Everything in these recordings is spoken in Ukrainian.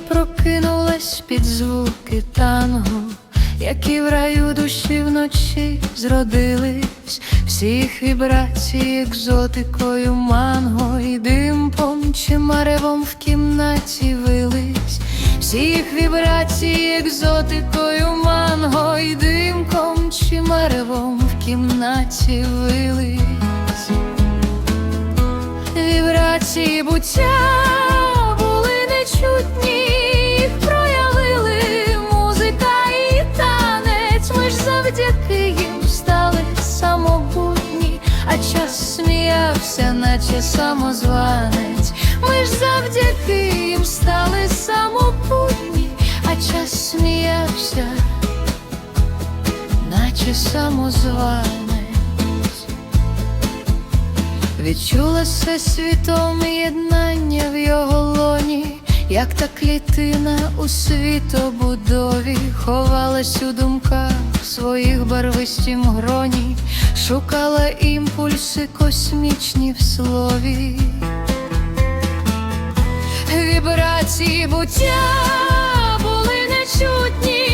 Прокинулась під звуки танго, які в раю душі вночі зродились, всіх вібрацій екзотикою манго і димпом чи маревом в кімнаті вились, всіх вібрацій екзотикою манго і димком чи маревом в кімнаті вились. Вібрації буття їм стали самобутні, а час сміявся, наче самозванець. Ми ж завдяки їм стали самобутні, а час сміявся, наче самозванець. Відчула все світом єднання в його лоні, як та клітина у світобудові, ховалась у думках своїх барвистім гроні, шукала імпульси космічні в слові. Вібрації буття були нечутні,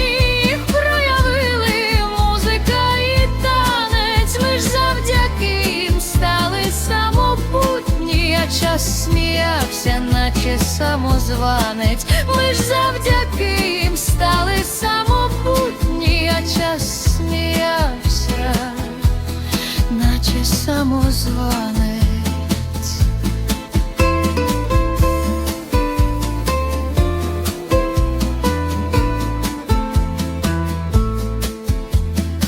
час сміявся, наче самозванець. Ми ж завдяки їм стали самобутні, а час сміявся, наче самозванець.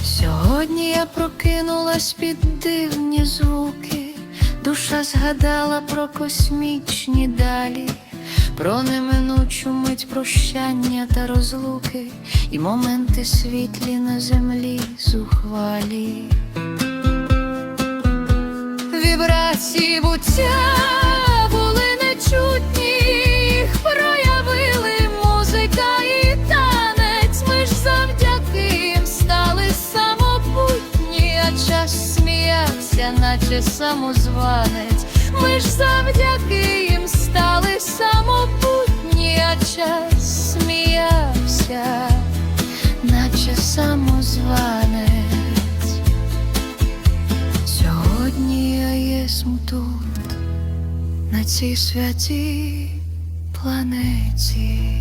Сьогодні я прокинулась під дивні звуки, душа згадала про космічні далі, про неминучу мить прощання та розлуки, і моменти світлі на землі зухвалі. Вібрації буття були нечутні, їх проявили музика і танець. Ми ж завдяки їм стали самобутні, а час сміявся, наче самозванець. Ми ж завдяки їм стали самобутні, самозванець. Сьогодні я єсму тут, на цій святій планеті.